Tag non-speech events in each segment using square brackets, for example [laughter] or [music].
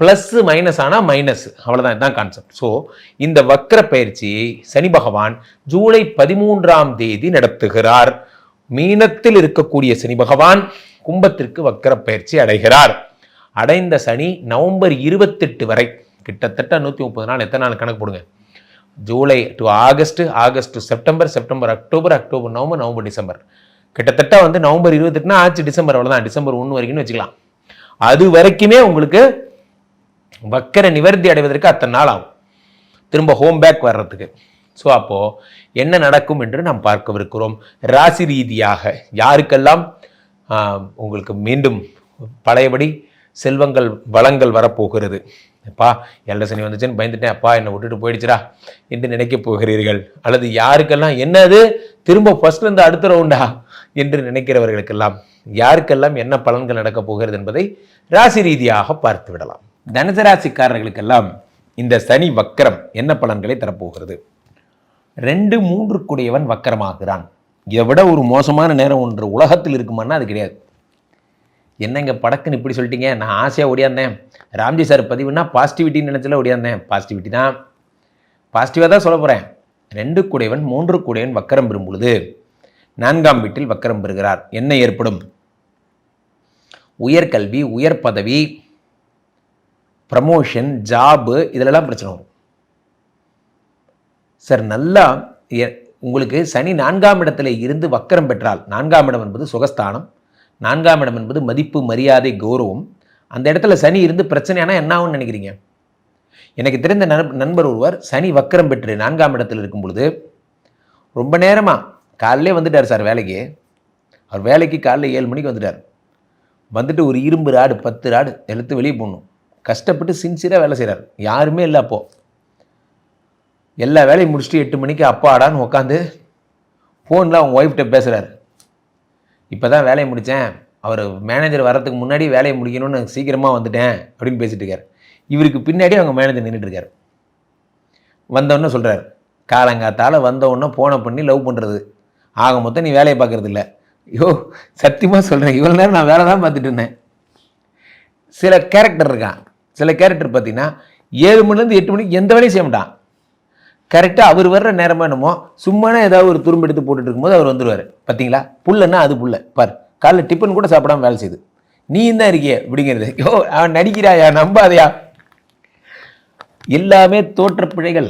plus minus ஆனால் minus அவ்வளோதான் இதுதான் கான்செப்ட் ஸோ இந்த வக்ர பயிற்சியை சனி பகவான் ஜூலை பதிமூன்றாம் தேதி நடத்துகிறார். மீனத்தில் இருக்கக்கூடிய சனி பகவான் கும்பத்திற்கு வக்கர பயிற்சி அடைகிறார். அடைந்த சனி நவம்பர் இருபத்தெட்டு வரை கிட்டத்தட்ட நூற்றி முப்பது நாள். எத்தனை நாள் கணக்கு போடுங்க? July to August August to September September October October November November December. கிட்டத்தட்ட வந்து நவம்பர் இருபத்தெட்டுனா ஆச்சு டிசம்பர். அவ்வளோதான் டிசம்பர் ஒன்று வரைக்கும்னு வச்சுக்கலாம். அது வரைக்குமே உங்களுக்கு வக்கர நிவர்த்தி அடைவதற்கு அத்தனை நாள் ஆகும். திரும்ப ஹோம் பேக் வர்றதுக்கு. ஸோ அப்போது என்ன நடக்கும் என்று நாம் பார்க்கவிருக்கிறோம். ராசி ரீதியாக யாருக்கெல்லாம் உங்களுக்கு மீண்டும் பழையபடி செல்வங்கள் வளங்கள் வரப்போகிறது. அப்பா எல்ல சனி வந்துச்சுன்னு பயந்துட்டேன். அப்பா என்னை விட்டுட்டு போயிடுச்சுடா என்று நினைக்கப் போகிறீர்கள். அல்லது யாருக்கெல்லாம் என்னது? திரும்ப ஃபர்ஸ்ட்லேருந்து அடுத்த ரவுண்டா என்று நினைக்கிறவர்களுக்கெல்லாம் யாருக்கெல்லாம் என்ன பலன்கள் நடக்கப் போகிறது என்பதை ராசி ரீதியாக பார்த்து விடலாம். தனுசராசிக்காரர்களுக்கெல்லாம் இந்த சனி வக்கரம் என்ன பலன்களை தரப்போகிறது? ரெண்டு மூன்று கூடியவன் வக்கரமாகிறான். இதை விட ஒரு மோசமான நேரம் ஒன்று உலகத்தில் இருக்குமான்னா அது கிடையாது. என்னங்க படக்குன்னு இப்படி சொல்லிட்டீங்க? நான் ஆசையாக ஓடியாந்தேன். ராம்ஜி சார் பதிவுனா பாசிட்டிவிட்டின்னு நினச்சல ஓடியாந்தேன். பாசிட்டிவிட்டி தான். பாசிட்டிவாக தான் சொல்ல போகிறேன் ரெண்டு கூடையவன் மூன்று கூடையவன் வக்கரம் பெறும் பொழுது நான்காம் வீட்டில் வக்கரம் பெறுகிறார். என்ன ஏற்படும்? உயர்கல்வி உயர் பதவி ப்ரமோஷன் ஜாபு இதிலெல்லாம் பிரச்சனை வரும். சார் நல்லா எ- உங்களுக்கு சனி நான்காம் இடத்துல இருந்து வக்கரம் பெற்றால் நான்காம் இடம் என்பது சுகஸ்தானம் நான்காம் இடம் என்பது மதிப்பு மரியாதை கௌரவம். அந்த இடத்துல சனி இருந்து பிரச்சனையானா என்ன ஆகும்னு நினைக்கிறீங்க? எனக்கு தெரிந்த நண்பர் ஒருவர் சனி வக்கரம் பெற்று நான்காம் இடத்தில் இருக்கும் பொழுது ரொம்ப நேரமாக காலையிலே வந்துட்டார் சார் வேலைக்கு. அவர் வேலைக்கு காலைல ஏழு மணிக்கு வந்துட்டார். வந்துட்டு ஒரு இரும்பு ராடு பத்து ராடு எழுத்து வெளியே போடணும். கஷ்டப்பட்டு சின்சியராக வேலை செய்கிறார் யாருமே இல்லை அப்போது எல்லா வேலையும் முடிச்சுட்டு எட்டு மணிக்கு அப்பாடான்னு உட்காந்து ஃபோனில் அவங்க ஒய்ஃப்கிட்ட பேசுகிறாரு இப்போ தான் வேலையை முடித்தேன் அவர் மேனேஜர் வர்றதுக்கு முன்னாடி வேலையை முடிக்கணும்னு சீக்கிரமாக வந்துட்டேன் அப்படின்னு பேசிகிட்டு இருக்கார். இவருக்கு பின்னாடி அவங்க மேனேஜர் நின்றுட்டு இருக்காரு. வந்தவொடனே சொல்கிறார் காலங்காத்தால் வந்தவுடனே ஃபோனை பண்ணி லவ் பண்ணுறது ஆக மொத்தம் நீ வேலையை பார்க்குறது இல்லை. ஐயோ சத்தியமாக சொல்கிறேன் இவ்வளோ நேரம் நான் வேலை தான் பார்த்துட்டு இருந்தேன். சில கேரக்டர் இருக்கான். சில கேரக்டர் பார்த்தீங்கன்னா ஏழு மணிலேருந்து எட்டு மணிக்கு எந்த வேலையும் செய்ய மாட்டான். கரெக்டாக அவர் வர்ற நேரமாக என்னமோ சும்மானே ஏதாவது ஒரு துரும்பு எடுத்து போட்டுட்டு இருக்கும்போது அவர் வந்துடுவார் பார்த்தீங்களா? புல்லன்னா அது புல்ல. பார் காலைல டிஃபன் கூட சாப்பிடாம வேலை செய்யுது. நீ தான் இருக்கியே அப்படிங்கிறது. [laughs] யோ அவன் நடிக்கிறாயா? நம்பாதையா? எல்லாமே தோற்ற பிழைகள்.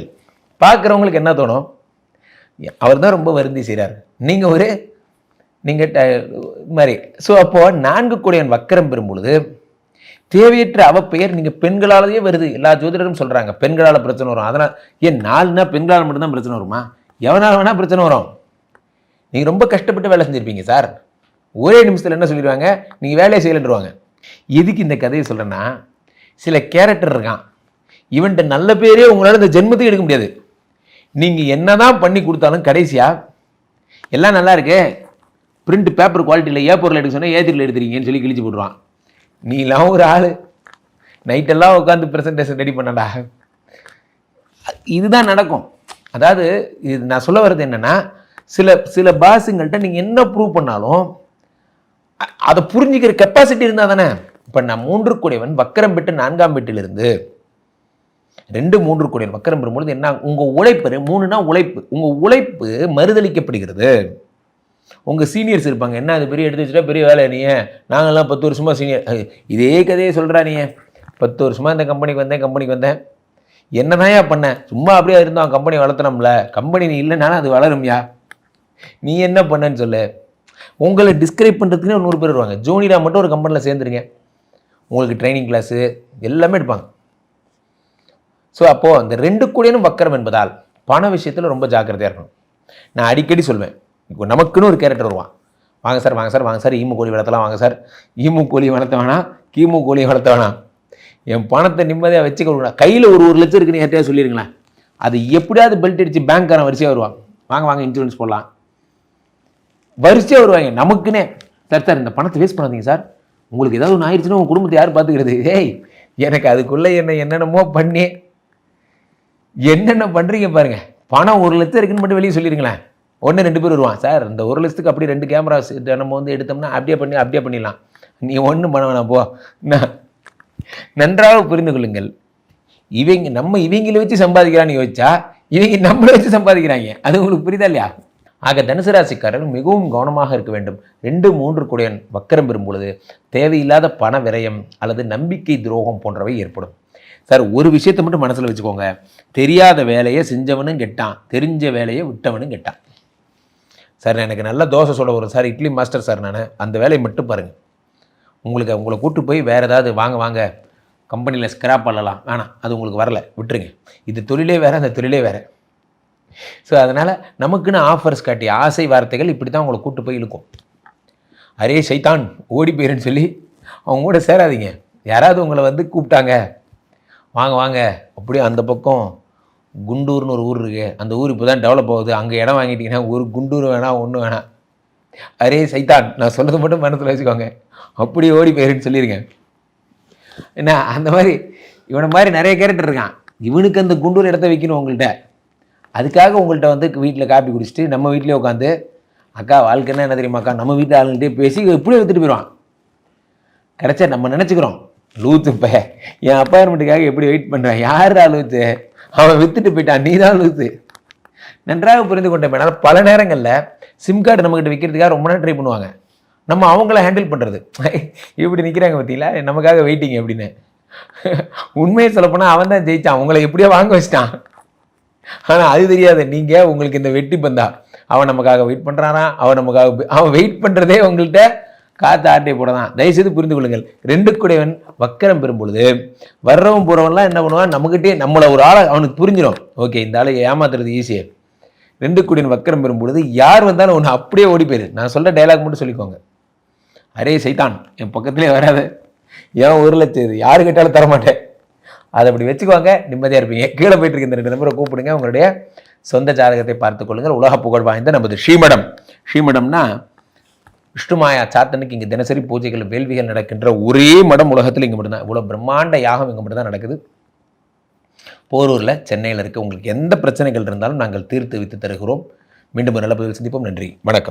பார்க்குறவங்களுக்கு என்ன தோணும்? அவர் தான் ரொம்ப வருந்தி செய்கிறார் நீங்கள் ஒரு நீங்கள் மாதிரி. ஸோ அப்போது நான்கு கூடியவன் வக்கரம் பெறும் பொழுது தேவையற்ற அவப்பெயர் நீங்கள் பெண்களாலேயே வருது. எல்லா ஜோதிடரும் சொல்கிறாங்க பெண்களால் பிரச்சனை வரும். அதனால் ஏன் நாலுனா பெண்களால் மட்டும்தான் பிரச்சனை வருமா? எவனால் வேணால் பிரச்சனை வரும். நீங்கள் ரொம்ப கஷ்டப்பட்டு வேலை செஞ்சுருப்பீங்க சார். ஒரே நிமிஷத்தில் என்ன சொல்லிடுவாங்க? நீங்கள் வேலையை செய்யலன்றுவாங்க. எதுக்கு இந்த கதையை சொல்கிறேன்னா சில கேரக்டர் இருக்கான். இவன்ட்ட நல்ல பேரே உங்களால் இந்த ஜென்மத்துக்கு எடுக்க முடியாது. நீங்கள் என்ன தான் பண்ணி கொடுத்தாலும் கடைசியாக எல்லாம் நல்லா இருக்கு. பிரிண்ட் பேப்பர் குவாலிட்டியில் ஏ பொருள் எடுக்க சொன்னால் ஏத்திரில் எடுத்துறீங்கன்னு சொல்லி கிழிச்சு போடுவான் நீலாம் ஒரு ஆள். நைட்டெல்லாம் உட்காந்து ப்ரெசன்டேஷன் ரெடி பண்ணடா. இதுதான் நடக்கும். அதாவது இது நான் சொல்ல வர்றது என்னன்னா சில சில பாஸுங்கள்கிட்ட நீங்கள் என்ன ப்ரூவ் பண்ணாலும் அதை புரிஞ்சுக்கிற கெப்பாசிட்டி இருந்தால் தானே. இப்போ நான் மூன்று கூடியவன் வக்கரம் பெற்று நான்காம் பெட்டிலிருந்து ரெண்டு மூன்று கோடியன் வக்கரம் பெறும்பொழுது என்ன உங்கள் உழைப்பு மூணுனா உழைப்பு உங்கள் உழைப்பு மறுதளிக்கப்படுகிறது. உங்கள் சீனியர்ஸ் இருப்பாங்க. என்ன அது பெரிய எடுத்து வச்சுட்டா? பெரிய வேலை நீ நாங்கெல்லாம் பத்து வருஷமா சீனியர் இதே கதையை சொல்கிறா நீ பத்து வருஷமா இந்த கம்பெனிக்கு வந்தேன் கம்பெனிக்கு வந்தேன். என்னதான்யா பண்ணேன் சும்மா அப்படியே இருந்தோம் கம்பெனி வளர்த்தனம்ல. கம்பெனி நீ இல்லைனாலும் அது வளரும்யா. நீ என்ன பண்ணன்னு சொல்லு. உங்களை டிஸ்கிரைப் பண்ணுறதுக்குன்னு நூறு பேர் வருவாங்க. ஜூனியரா மட்டும் ஒரு கம்பெனியில் சேர்ந்துருங்க. உங்களுக்கு ட்ரைனிங் கிளாஸு எல்லாமே எடுப்பாங்க. ஸோ அப்போது அந்த ரெண்டு கூடியனும் வக்கரம் என்பதால் பண விஷயத்தில் ரொம்ப ஜாக்கிரதையாக இருக்கணும். நான் அடிக்கடி சொல்வேன். நமக்குன்னு ஒரு கேரக்டர் வருவான். வாங்க சார் வாங்க சார் வாங்க சார் ஈமு கோழி வளர்த்தலாம் வாங்க சார் ஈமு கோழி வளர்த்த வேணாம் கீமு கோழி வளர்த்த வேணாம் என் பணத்தை நிம்மதியாக வச்சுக்க கொடுக்கணும் கையில் ஒரு ஒரு லட்சம் இருக்குன்னு யார்ட்டையா சொல்லிடுங்களேன் அது எப்படியாவது பெல்ட் அடித்து பேங்க்காரன் வரிசையாக வருவான். வாங்க வாங்க இன்சூரன்ஸ் போடலாம். வரிசையாக வருவாங்க. நமக்குன்னே சார் சார் இந்த பணத்தை வேஸ்ட் பண்ணாதீங்க சார் உங்களுக்கு ஏதாவது ஒன்று ஆயிடுச்சுன்னா உங்கள் குடும்பத்தை யார் பார்த்துக்கிறது ஏய் எனக்கு அதுக்குள்ளே என்ன என்னென்னமோ பண்ணி என்னென்ன பண்ணுறீங்க பாருங்க. பணம் ஒரு லட்சம் இருக்குன்னு மட்டும் வெளியே சொல்லிடுங்களேன் ஒன்று ரெண்டு பேர் வருவான் சார் இந்த ஒரு லட்சத்துக்கு அப்படியே ரெண்டு கேமரா நம்ம வந்து எடுத்தோம்னா அப்படியே பண்ணி அப்படியே பண்ணிடலாம். நீ ஒன்றும் பண்ண வேணாம் போ. நன்றாக புரிந்து கொள்ளுங்கள். இவங்க நம்ம இவங்களை வச்சு சம்பாதிக்கிறான்னு யோசிச்சா இவங்க நம்மளை வச்சு சம்பாதிக்கிறாங்க. அது உங்களுக்கு புரியுதா இல்லையா? ஆக தனுசு ராசிக்காரர்கள் மிகவும் கவனமாக இருக்க வேண்டும். ரெண்டு மூன்று குடையன் வக்கரம் பெறும் பொழுது தேவையில்லாத பண விரயம் அல்லது நம்பிக்கை துரோகம் போன்றவை ஏற்படும். சார் ஒரு விஷயத்தை மட்டும் மனசில் வச்சுக்கோங்க. தெரியாத வேலையை செஞ்சவனும் கெட்டான். தெரிஞ்ச வேலையை விட்டவனும் கெட்டான். சார் எனக்கு நல்ல தோசை சொல்ல வரும் சார் இட்லி மாஸ்டர் சார் நான். அந்த வேலையை மட்டும் பாருங்கள் உங்களுக்கு உங்களை கூட்டு போய் வேறு ஏதாவது வாங்க வாங்க. கம்பெனியில் ஸ்க்ராப் பண்ணலாம். வேணாம் அது உங்களுக்கு வரல. விட்டுருங்க. இது தொழிலே வேறு அந்த தொழிலே வேறு. ஸோ அதனால் நமக்குன்னு ஆஃபர்ஸ் காட்டி ஆசை வார்த்தைகள் இப்படி தான் உங்களை கூட்டு போய் இழுக்கும். அரே சைத்தான் ஓடி போயிருன்னு சொல்லி அவங்க கூட சேராதீங்க. யாராவது உங்களை வந்து கூப்பிட்டாங்க. வாங்க வாங்க. அப்படியே அந்த பக்கம் குண்டூர்னு ஒரு ஊர் இருக்குது அந்த ஊர் இப்போ தான் டெவலப் ஆகுது. அங்கே இடம் வாங்கிட்டீங்கன்னா ஒரு குண்டூர் வேணாம் ஒன்றும் வேணாம் அரே சைத்தான். நான் சொன்னது மட்டும் மனசில் வச்சுக்கோங்க. அப்படி ஓடி போயிருன்னு சொல்லியிருக்கேன் என்ன அந்த மாதிரி இவனை மாதிரி நிறைய கேரக்டர் இருக்கான். இவனுக்கு அந்த குண்டூர் இடத்த வைக்கணும் உங்கள்கிட்ட அதுக்காக உங்கள்கிட்ட வந்து வீட்டில் காப்பி குடிச்சிட்டு நம்ம வீட்டிலே உட்காந்து அக்கா வாழ்க்கைன்னா என்ன தெரியுமா அக்கா? நம்ம வீட்டில் ஆளுங்கிட்டே பேசி எப்படி எடுத்துகிட்டு போயிடுவான் கிடச்சா நம்ம நினச்சிக்கிறோம். லூத்து இப்போ என் அப்பாயின்மெண்ட்டுக்காக எப்படி வெயிட் பண்ணுறான் யார் லூத்து? அவன் வித்துட்டு போயிட்டான் நீ தான் லூசு. நன்றாக புரிந்து கொண்டேன் அதனால் பல நேரங்களில் சிம் கார்டு நம்மக்கிட்ட விற்கிறதுக்காக ரொம்ப நேரம் ட்ரை பண்ணுவாங்க. நம்ம அவங்கள ஹேண்டில் பண்ணுறது இப்படி நிற்கிறாங்க பார்த்தீங்களா? நமக்காக வெயிட்டிங் அப்படின்னு. உண்மையை சொல்லப்போனால் அவன் தான் ஜெயித்தான் அவங்கள எப்படியோ வாங்க வச்சிட்டான். ஆனால் அது தெரியாது. நீங்கள் உங்களுக்கு இந்த வெட்டி பந்தா. அவன் நமக்காக வெயிட் பண்ணுறானா அவன் நமக்காக அவன் வெயிட் பண்ணுறதே உங்கள்கிட்ட காத்து ஆட்டை போட தான் தயவுசெய்து புரிந்து கொள்ளுங்கள். ரெண்டு குடைவன் வக்கரம் பெறும் பொழுது வர்றவன் போகிறவன்லாம் என்ன பண்ணுவான்? நம்மகிட்டே நம்மளை ஒரு ஆளை அவனுக்கு புரிஞ்சிடும் ஓகே இந்த ஆளை ஏமாத்துறது ஈஸியாக ரெண்டு குடியின் வக்கரம் பெறும் பொழுது யார் வந்தாலும் ஒன்று அப்படியே ஓடி போயிரு. நான் சொல்ல டைலாக் மட்டும் சொல்லிக்கோங்க. அரே சைத்தான். என் பக்கத்துலேயே வராது. ஏன் ஒரு லட்சம் இது? யாரு கேட்டாலும் தரமாட்டேன். அதை அப்படி வச்சுக்கோங்க. நிம்மதியாக இருப்பீங்க. கீழே போயிட்டு இருக்க இந்த ரெண்டு நம்பரை கூப்பிடுங்க. உங்களுடைய சொந்த ஜாதகத்தை பார்த்துக்கொள்ளுங்கள் உலக புகழ் வாய்ந்த நமது ஸ்ரீமடம். ஸ்ரீமடம்னா விஷ்ணுமாயா சாத்தனுக்கு இங்கே தினசரி பூஜைகள் வேள்விகள் நடக்கின்ற ஒரே மடம் உலகத்தில் இங்கே மட்டும்தான். இவ்வளோ பிரம்மாண்ட யாகம் இங்கே மட்டும்தான் நடக்குது. போரூரில் சென்னையில் இருக்க உங்களுக்கு எந்த பிரச்சனைகள் இருந்தாலும் நாங்கள் தீர்த்து வைத்து தருகிறோம். மீண்டும் ஒரு நல்ல பதிவில் சந்திப்போம். நன்றி. வணக்கம்.